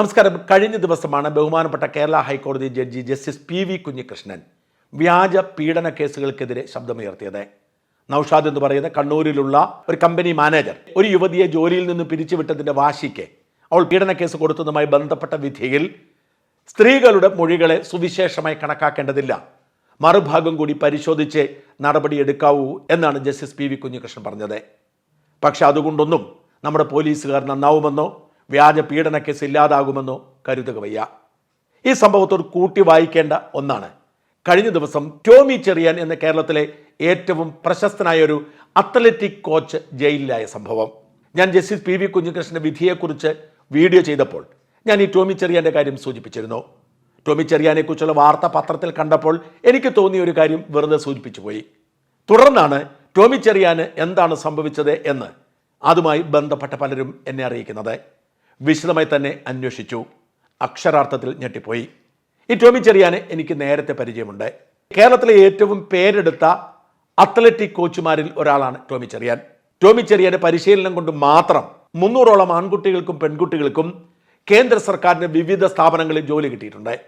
നമസ്കാരം. കഴിഞ്ഞ ദിവസമാണ് ബഹുമാനപ്പെട്ട കേരള ഹൈക്കോടതി judge justice P V Kunhikrishnan വ്യാജ പീഡന കേസുകൾക്കെതിരെ ശബ്ദമുയർത്തിയത്. നൌഷാദ് എന്ന് പറയുന്ന കണ്ണൂരിലുള്ള ഒരു കമ്പനി മാനേജർ ഒരു യുവതിയെ ജോലിയിൽ നിന്ന് പിരിച്ചുവിട്ടതിന്റെ വാശിക്ക് അവൾ പീഡന കേസ് കൊടുത്തതുമായി ബന്ധപ്പെട്ട വിധിയിൽ സ്ത്രീകളുടെ മൊഴികളെ സുവിശേഷമായി കണക്കാക്കേണ്ടതില്ല. മറുഭാഗം കൂടി പരിശോധിച്ച് നടപടിയെടുക്കാവൂ എന്നാണ് ജസ്റ്റിസ് പി വി കുഞ്ഞികൃഷ്ണൻ പറഞ്ഞത്. പക്ഷെ അതുകൊണ്ടൊന്നും നമ്മുടെ പോലീസുകാർ നന്നാവുമെന്നോ വ്യാജ പീഡന കേസ് ഇല്ലാതാകുമെന്നോ കരുതുക വയ്യ. ഈ സംഭവത്തോട് കൂട്ടി വായിക്കേണ്ട ഒന്നാണ്. കഴിഞ്ഞ ദിവസം ടോമി ചെറിയാൻ എന്ന കേരളത്തിലെ ഏറ്റവും പ്രശസ്തനായ ഒരു അത്ലറ്റിക് കോച്ച് ജയിലിലായ സംഭവം. ഞാൻ ജസ്റ്റിസ് പി വി കുഞ്ഞികൃഷ്ണന്റെ വിധിയെക്കുറിച്ച് വീഡിയോ ചെയ്തപ്പോൾ ഞാൻ ഈ ടോമി ചെറിയാന്റെ കാര്യം സൂചിപ്പിച്ചിരുന്നു. ടോമി ചെറിയാനെ കുറിച്ചുള്ള വാർത്ത പത്രത്തിൽ കണ്ടപ്പോൾ എനിക്ക് തോന്നിയ ഒരു കാര്യം വെറുതെ സൂചിപ്പിച്ചു പോയി. തുടർന്നാണ് ടോമി ചെറിയാന് എന്താണ് സംഭവിച്ചത് എന്ന് അതുമായി ബന്ധപ്പെട്ട പലരും എന്നെ അറിയിക്കുന്നത്. വിശദമായി തന്നെ അന്വേഷിച്ചു. അക്ഷരാർത്ഥത്തിൽ ഞെട്ടിപ്പോയി. ഈ ടോമി ചെറിയാനെ എനിക്ക് നേരത്തെ പരിചയമുണ്ട്. കേരളത്തിലെ ഏറ്റവും പേരെടുത്ത അത്ലറ്റിക് കോച്ചുമാരിൽ ഒരാളാണ് ടോമി ചെറിയാൻ. ടോമി ചെറിയാന്റെ പരിശീലനം കൊണ്ട് മാത്രം മുന്നൂറോളം ആൺകുട്ടികൾക്കും പെൺകുട്ടികൾക്കും കേന്ദ്ര സർക്കാരിന്റെ വിവിധ സ്ഥാപനങ്ങളിൽ ജോലി കിട്ടിയിട്ടുണ്ട്.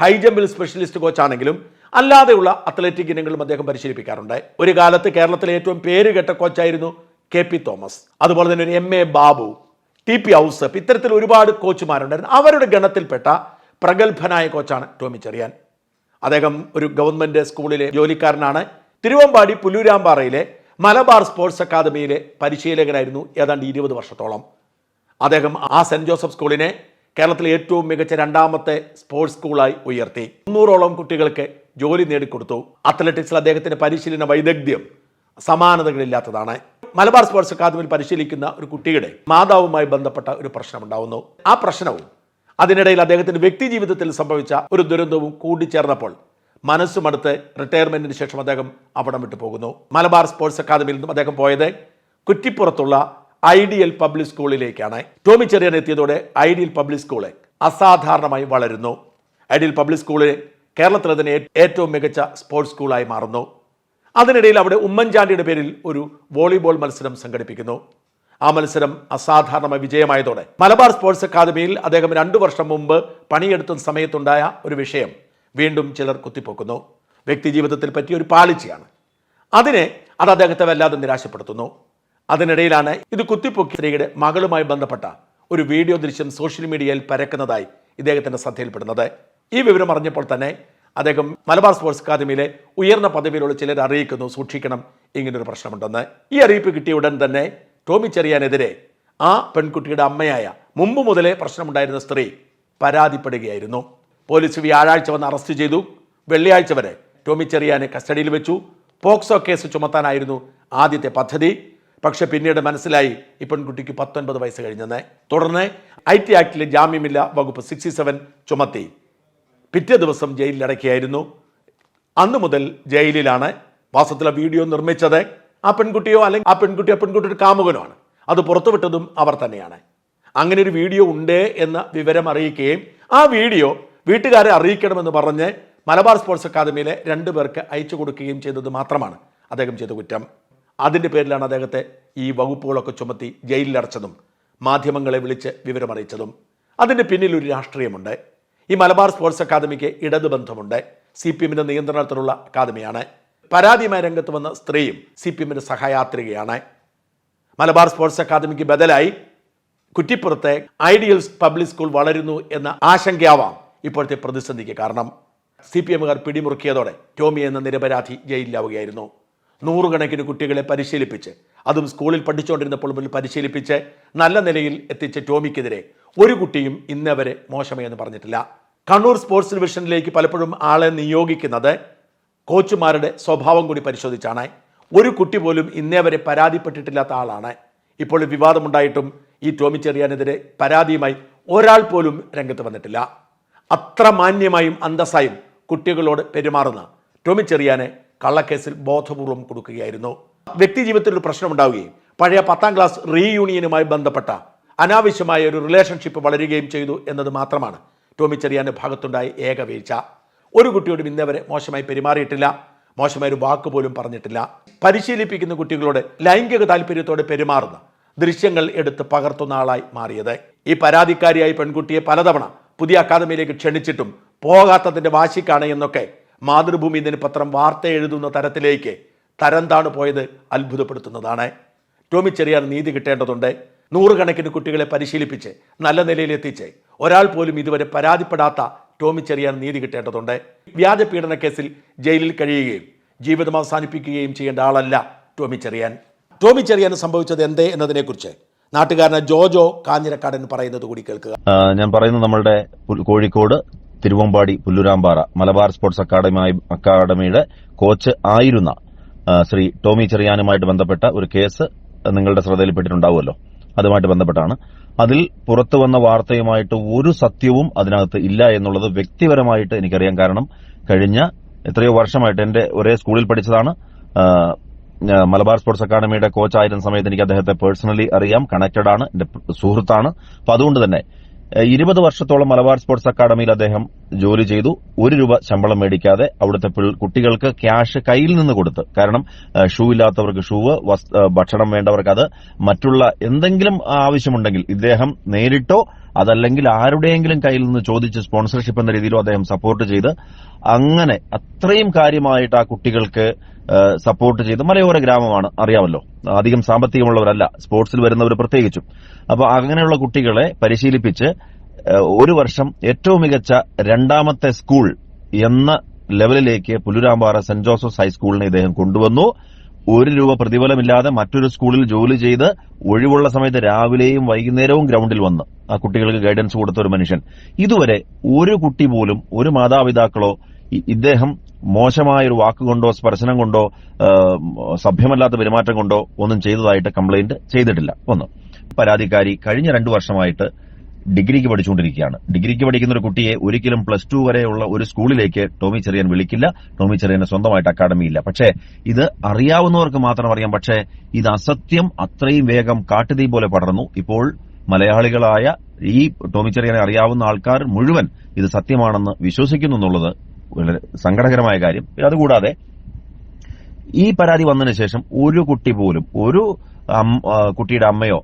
ഹൈ ജമ്പിൽ സ്പെഷ്യലിസ്റ്റ് കോച്ചാണെങ്കിലും അല്ലാതെയുള്ള അത്ലറ്റിക് ഇനങ്ങളും അദ്ദേഹം പരിശീലിപ്പിക്കാറുണ്ട്. ഒരു കാലത്ത് കേരളത്തിലെ ഏറ്റവും പേരുകെട്ട കോച്ചായിരുന്നു കെ പി തോമസ്. അതുപോലെ തന്നെ ഒരു M A Babu. T P Ousaph ഇത്തരത്തിൽ ഒരുപാട് കോച്ചുമാരുണ്ടായിരുന്നു. അവരുടെ ഗണത്തിൽപ്പെട്ട പ്രഗത്ഭനായ കോച്ചാണ് ടോമി ചെറിയാൻ. അദ്ദേഹം ഒരു ഗവൺമെന്റ് സ്കൂളിലെ ജോലിക്കാരനാണ്. തിരുവമ്പാടി പുല്ലൂരാമ്പാറയിലെ മലബാർ സ്പോർട്സ് അക്കാദമിയിലെ പരിശീലകനായിരുന്നു ഏതാണ്ട് ഇരുപത് വർഷത്തോളം. അദ്ദേഹം ആ സെന്റ് ജോസഫ് സ്കൂളിനെ കേരളത്തിലെ ഏറ്റവും മികച്ച രണ്ടാമത്തെ സ്പോർട്സ് സ്കൂളായി ഉയർത്തി. മുന്നൂറോളം കുട്ടികൾക്ക് ജോലി നേടിക്കൊടുത്തു. അത്ലറ്റിക്സിൽ അദ്ദേഹത്തിന്റെ പരിശീലന വൈദഗ്ധ്യം സമാനതകളില്ലാത്തതാണ്. മലബാർ സ്പോർട്സ് അക്കാദമിയിൽ പരിശീലിക്കുന്ന ഒരു കുട്ടിയുടെ മാതാവുമായി ബന്ധപ്പെട്ട ഒരു പ്രശ്നമുണ്ടാവുന്നു. ആ പ്രശ്നവും അതിനിടയിൽ അദ്ദേഹത്തിന്റെ വ്യക്തി ജീവിതത്തിൽ സംഭവിച്ച ഒരു ദുരന്തവും കൂടിച്ചേർന്നപ്പോൾ മനസ്സുമടുത്ത് റിട്ടയർമെന്റിന് ശേഷം അദ്ദേഹം അവിടം വിട്ടു പോകുന്നു. മലബാർ സ്പോർട്സ് അക്കാദമിയിൽ നിന്നും അദ്ദേഹം പോയത് കുറ്റിപ്പുറത്തുള്ള ഐഡിയൽ പബ്ലിക് സ്കൂളിലേക്കാണ്. ടോമി ചെറിയൻ എത്തിയതോടെ ഐഡിയൽ പബ്ലിക് സ്കൂൾ അസാധാരണമായി വളരുന്നു. ഐഡിയൽ പബ്ലിക് സ്കൂൾ കേരളത്തിലെ തന്നെ ഏറ്റവും മികച്ച സ്പോർട്സ് സ്കൂളായി മാറുന്നു. അതിനിടയിൽ അവിടെ ഉമ്മൻചാണ്ടിയുടെ പേരിൽ ഒരു വോളിബോൾ മത്സരം സംഘടിപ്പിക്കുന്നു. ആ മത്സരം അസാധാരണമായി വിജയമായതോടെ മലബാർ സ്പോർട്സ് അക്കാദമിയിൽ അദ്ദേഹം രണ്ടു വർഷം മുമ്പ് പണിയെടുത്ത സമയത്തുണ്ടായ ഒരു വിഷയം വീണ്ടും ചിലർ കുത്തിപ്പോക്കുന്നു. വ്യക്തി ജീവിതത്തിൽ പറ്റിയ ഒരു പാളിച്ചയാണ്. അതിനെ അത് അദ്ദേഹത്തെ വല്ലാതെ നിരാശപ്പെടുത്തുന്നു. അതിനിടയിലാണ് ഇത് കുത്തിപ്പൊക്കി സ്ത്രീയുടെ മകളുമായി ബന്ധപ്പെട്ട ഒരു വീഡിയോ ദൃശ്യം സോഷ്യൽ മീഡിയയിൽ പരക്കുന്നതായി ഇദ്ദേഹത്തിന്റെ ശ്രദ്ധയിൽപ്പെടുന്നത്. ഈ വിവരം അറിഞ്ഞപ്പോൾ തന്നെ അദ്ദേഹം മലബാർ സ്പോർട്സ് അക്കാദമിയിലെ ഉയർന്ന പദവിയിലുള്ള ചിലർ അറിയിക്കുന്നു സൂക്ഷിക്കണം. ഇങ്ങനൊരു പ്രശ്നമുണ്ടെന്ന്. ഈ അറിയിപ്പ് കിട്ടിയ ഉടൻ തന്നെ ടോമി ചെറിയാനെതിരെ ആ പെൺകുട്ടിയുടെ അമ്മയായ മുമ്പ് മുതലേ പ്രശ്നമുണ്ടായിരുന്ന സ്ത്രീ പരാതിപ്പെടുകയായിരുന്നു. പോലീസ് വ്യാഴാഴ്ച വന്ന് അറസ്റ്റ് ചെയ്തു. വെള്ളിയാഴ്ച വരെ ടോമി ചെറിയാനെ കസ്റ്റഡിയിൽ വെച്ചു. പോക്സോ കേസ് ചുമത്താനായിരുന്നു ആദ്യത്തെ പദ്ധതി. പക്ഷെ പിന്നീട് മനസ്സിലായി ഈ പെൺകുട്ടിക്ക് പത്തൊൻപത് വയസ്സ് കഴിഞ്ഞെന്ന്. തുടർന്ന് ഐ ടി ആക്ടിലെ ജാമ്യമില്ല വകുപ്പ് സിക്സ്റ്റി സെവൻ ചുമത്തി. പിറ്റേ ദിവസം ജയിലിൽ ജയിലിലടക്കിയായിരുന്നു അന്ന് മുതൽ ജയിലിലാണ് വാസത്തിലെ വീഡിയോ നിർമ്മിച്ചത്. ആ പെൺകുട്ടിയോ അല്ലെങ്കിൽ ആ പെൺകുട്ടി ആ പെൺകുട്ടിയുടെ ആണ് അത് പുറത്തുവിട്ടതും അവർ തന്നെയാണ്. അങ്ങനെ ഒരു വീഡിയോ ഉണ്ട് എന്ന വിവരം അറിയിക്കുകയും ആ വീഡിയോ വീട്ടുകാരെ അറിയിക്കണമെന്ന് പറഞ്ഞ് മലബാർ സ്പോർട്സ് അക്കാദമിയിലെ രണ്ടു പേർക്ക് അയച്ചു കൊടുക്കുകയും ചെയ്തത് മാത്രമാണ് അദ്ദേഹം ചെയ്ത കുറ്റം. അതിന്റെ പേരിലാണ് അദ്ദേഹത്തെ ഈ വകുപ്പുകളൊക്കെ ചുമത്തി ജയിലിലടച്ചതും മാധ്യമങ്ങളെ വിളിച്ച് വിവരമറിയിച്ചതും. അതിന്റെ പിന്നിൽ ഒരു രാഷ്ട്രീയമുണ്ട്. ഈ മലബാർ സ്പോർട്സ് അക്കാദമിക്ക് ഇടതു ബന്ധമുണ്ട് സി പി എമ്മിന്റെ നിയന്ത്രണത്തിലുള്ള അക്കാദമിയാണ്. പരാതിയുമായി രംഗത്ത് വന്ന സ്ത്രീയും സി പി എമ്മിന്റെ സഹയാത്രികയാണ്. മലബാർ സ്പോർട്സ് അക്കാദമിക്ക് ബദലായി കുറ്റിപ്പുറത്തെ ഐഡിയൽ പബ്ലിക് സ്കൂൾ വളരുന്നു എന്ന ആശങ്കയാവാം ഇപ്പോഴത്തെ പ്രതിസന്ധിക്ക് കാരണം. സി പി എമ്മുകാർ പിടിമുറുക്കിയതോടെ ടോമി എന്ന നിരപരാധി ജയിലിലാവുകയായിരുന്നു. നൂറുകണക്കിന് കുട്ടികളെ പരിശീലിപ്പിച്ച് അതും സ്കൂളിൽ പഠിച്ചുകൊണ്ടിരുന്നപ്പോൾ മുതൽ പരിശീലിപ്പിച്ച് നല്ല നിലയിൽ എത്തിച്ച ടോമിക്കെതിരെ ഒരു കുട്ടിയും ഇന്നവരെ മോശമേ എന്ന് പറഞ്ഞിട്ടില്ല. കണ്ണൂർ സ്പോർട്സ് ഡിവിഷനിലേക്ക് പലപ്പോഴും ആളെ നിയോഗിക്കുന്നത് കോച്ചുമാരുടെ സ്വഭാവം കൂടി പരിശോധിച്ചാണ്. ഒരു കുട്ടി പോലും ഇന്നേ വരെ പരാതിപ്പെട്ടിട്ടില്ലാത്ത ആളാണ്. ഇപ്പോൾ വിവാദമുണ്ടായിട്ടും ഈ ടോമി ചെറിയാനെതിരെ പരാതിയുമായി ഒരാൾ പോലും രംഗത്ത് വന്നിട്ടില്ല. അത്ര മാന്യമായും അന്തസ്സായും കുട്ടികളോട് പെരുമാറുന്ന ടോമി ചെറിയാനെ കള്ളക്കേസിൽ ബോധപൂർവം കൊടുക്കുകയായിരുന്നു. വ്യക്തി ജീവിതത്തിൽ ഒരു പ്രശ്നം ഉണ്ടാവുകയും പഴയ പത്താം ക്ലാസ് റീയൂണിയനുമായി ബന്ധപ്പെട്ട അനാവശ്യമായ ഒരു റിലേഷൻഷിപ്പ് വളരുകയും ചെയ്തു എന്നത് മാത്രമാണ് ടോമി ചെറിയാന്റെ ഭാഗത്തുണ്ടായ ഏക വീഴ്ച ഒരു കുട്ടിയോടും ഇന്നവരെ മോശമായി പെരുമാറിയിട്ടില്ല. മോശമായ ഒരു വാക്ക് പോലും പറഞ്ഞിട്ടില്ല. പരിശീലിപ്പിക്കുന്ന കുട്ടികളോട് ലൈംഗിക താല്പര്യത്തോടെ പെരുമാറുന്ന ദൃശ്യങ്ങൾ എടുത്ത് പകർത്തുന്ന ആളായി മാറിയത്. ഈ പരാതിക്കാരിയായ പെൺകുട്ടിയെ പലതവണ പുതിയ അക്കാദമിയിലേക്ക് ക്ഷണിച്ചിട്ടും പോകാത്തതിന്റെ വാശിക്കാണ് എന്നൊക്കെ മാതൃഭൂമി ദിനപത്രം വാർത്ത എഴുതുന്ന തരത്തിലേക്ക് തരം താണു പോയത്? അത്ഭുതപ്പെടുത്തുന്നതാണ്. ടോമി ചെറിയാർ നീതി കിട്ടേണ്ടതുണ്ട്. നൂറുകണക്കിന് കുട്ടികളെ പരിശീലിപ്പിച്ച് നല്ല നിലയിലെത്തിച്ച് ഒരാൾ പോലും ഇതുവരെ പരാതിപ്പെടാത്ത ടോമി ചെറിയാൻ നീതി കിട്ടേണ്ടതുണ്ട്. വ്യാജ പീഡന കേസിൽ ജയിലിൽ കഴിയുകയും ജീവിതം അവസാനിപ്പിക്കുകയും ചെയ്യേണ്ട ആളല്ല ടോമി ചെറിയാൻ. ടോമി ചെറിയാൻ സംഭവിച്ചത് എന്തേ എന്നതിനെക്കുറിച്ച് നാട്ടുകാരനെ ജോജോ കാഞ്ഞിരക്കാടൻ പറയുന്നത് കൂടി കേൾക്കുക. ഞാൻ പറയുന്നത് നമ്മളുടെ കോഴിക്കോട് തിരുവമ്പാടി പുല്ലുരാമ്പാറ മലബാർ സ്പോർട്സ് അക്കാഡമി അക്കാഡമിയുടെ കോച്ച് ആയിരുന്ന ശ്രീ ടോമി ചെറിയാനുമായിട്ട് ബന്ധപ്പെട്ട ഒരു കേസ് നിങ്ങളുടെ ശ്രദ്ധയിൽപ്പെട്ടിട്ടുണ്ടാവുമല്ലോ. അതുമായിട്ട് ബന്ധപ്പെട്ടാണ്. അതിൽ പുറത്തു വന്ന വാർത്തയുമായിട്ട് ഒരു സത്യവും അതിനകത്ത് ഇല്ല എന്നുള്ളത് വ്യക്തിപരമായിട്ട് എനിക്കറിയാം. കാരണം കഴിഞ്ഞ എത്രയോ വർഷമായിട്ട് എന്റെ ഒരേ സ്കൂളിൽ പഠിച്ചതാണ്. മലബാർ സ്പോർട്സ് അക്കാദമിയുടെ കോച്ചായിരുന്ന സമയത്ത് എനിക്ക് അദ്ദേഹത്തെ പേഴ്സണലി അറിയാം. കണക്റ്റഡ് ആണ് എന്റെ സുഹൃത്താണ്. അപ്പൊ അതുകൊണ്ട് തന്നെ ഇരുപത് വർഷത്തോളം മലബാർ സ്പോർട്സ് അക്കാദമിയിൽ അദ്ദേഹം ജോലി ചെയ്തു. ഒരു രൂപ ശമ്പളം മേടിക്കാതെ അവിടുത്തെ കുട്ടികൾക്ക് ക്യാഷ് കയ്യിൽ നിന്ന് കൊടുത്ത്. കാരണം ഷൂ ഇല്ലാത്തവർക്ക് ഷൂവ് ഭക്ഷണം വേണ്ടവർക്ക് അത്. മറ്റുള്ള എന്തെങ്കിലും ആവശ്യമുണ്ടെങ്കിൽ ഇദ്ദേഹം നേരിട്ടോ അതല്ലെങ്കിൽ ആരുടെയെങ്കിലും കയ്യിൽ നിന്ന് ചോദിച്ച് സ്പോൺസർഷിപ്പ് എന്ന രീതിയിലോ അദ്ദേഹം സപ്പോർട്ട് ചെയ്ത്. അങ്ങനെ അത്രയും കാര്യമായിട്ട് ആ കുട്ടികൾക്ക് സപ്പോർട്ട് ചെയ്ത് മലയോര ഗ്രാമമാണ്. അറിയാമല്ലോ. അധികം സാമ്പത്തികമുള്ളവരല്ല. സ്പോർട്സിൽ വരുന്നവർ പ്രത്യേകിച്ചും. അപ്പൊ അങ്ങനെയുള്ള കുട്ടികളെ പരിശീലിപ്പിച്ച് ഒരു വർഷം ഏറ്റവും മികച്ച രണ്ടാമത്തെ സ്കൂൾ എന്ന ലെവലിലേക്ക് പുല്ലുരാമ്പാറ സെന്റ് ജോസഫ്സ് ഹൈസ്കൂളിനെ ഇദ്ദേഹം കൊണ്ടുവന്നു. ഒരു രൂപ പ്രതിഫലമില്ലാതെ മറ്റൊരു സ്കൂളിൽ ജോലി ചെയ്ത് ഒഴിവുള്ള സമയത്ത് രാവിലെയും വൈകുന്നേരവും ഗ്രൗണ്ടിൽ വന്ന് ആ കുട്ടികൾക്ക് ഗൈഡൻസ് കൊടുത്ത ഒരു മനുഷ്യൻ. ഇതുവരെ ഒരു കുട്ടി പോലും ഒരു മാതാപിതാക്കളോ ഇദ്ദേഹം മോശമായ ഒരു വാക്കുകൊണ്ടോ സ്പർശനം കൊണ്ടോ സഭ്യമല്ലാത്ത പെരുമാറ്റം കൊണ്ടോ ഒന്നും ചെയ്തതായിട്ട് കംപ്ലൈന്റ് ചെയ്തിട്ടില്ല. ഒന്ന് പരാതിക്കാരി കഴിഞ്ഞ രണ്ടു വർഷമായിട്ട് ഡിഗ്രിക്ക് പഠിച്ചുകൊണ്ടിരിക്കുകയാണ്. ഡിഗ്രിക്ക് പഠിക്കുന്ന ഒരു കുട്ടിയെ ഒരിക്കലും പ്ലസ് ടു വരെയുള്ള ഒരു സ്കൂളിലേക്ക് ടോമി ചെറിയൻ വിളിക്കില്ല. ടോമി ചെറിയന് സ്വന്തമായിട്ട് അക്കാദമി ഇല്ല. പക്ഷേ ഇത് അറിയാവുന്നവർക്ക് മാത്രം അറിയാം. പക്ഷേ ഇത് അസത്യം അത്രയും വേഗം കാട്ടുതീ പോലെ പടർന്നു. ഇപ്പോൾ മലയാളികളായ ഈ ടോമി ചെറിയാനെ അറിയാവുന്ന ആൾക്കാർ മുഴുവൻ ഇത് സത്യമാണെന്ന് വിശ്വസിക്കുന്നു എന്നുള്ളത് വളരെ സങ്കടകരമായ കാര്യം. അതുകൂടാതെ ഈ പരാതി വന്നതിന് ശേഷം ഒരു കുട്ടി പോലും ഒരു കുട്ടിയുടെ അമ്മയോ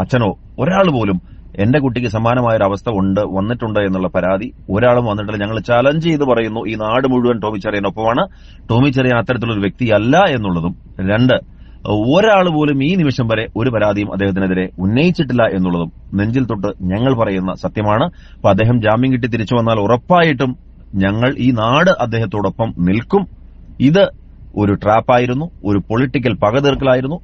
അച്ഛനോ ഒരാൾ പോലും എന്റെ കുട്ടിക്ക് സമാനമായ ഒരു അവസ്ഥ ഉണ്ട് വന്നിട്ടുണ്ട് എന്നുള്ള പരാതി ഒരാളും വന്നിട്ടില്ല. ഞങ്ങൾ ചലഞ്ച് ചെയ്ത് പറയുന്നു ഈ നാട് മുഴുവൻ ടോമി ചെറിയനൊപ്പമാണ് ടോമി ചെറിയൻ അത്തരത്തിലുള്ള ഒരു വ്യക്തിയല്ല എന്നുള്ളതും. രണ്ട് ഒരാൾ പോലും ഈ നിമിഷം വരെ ഒരു പരാതിയും അദ്ദേഹത്തിനെതിരെ ഉന്നയിച്ചിട്ടില്ല എന്നുള്ളതും നെഞ്ചിൽ തൊട്ട് ഞങ്ങൾ പറയുന്ന സത്യമാണ്. അപ്പൊ അദ്ദേഹം ജാമ്യം കിട്ടി തിരിച്ചു വന്നാൽ ഉറപ്പായിട്ടും ഞങ്ങൾ ഈ നാട് അദ്ദേഹത്തോടൊപ്പം നിൽക്കും. ഇത് ഒരു ട്രാപ്പായിരുന്നു ഒരു പൊളിറ്റിക്കൽ പകതീർക്കലായിരുന്നു.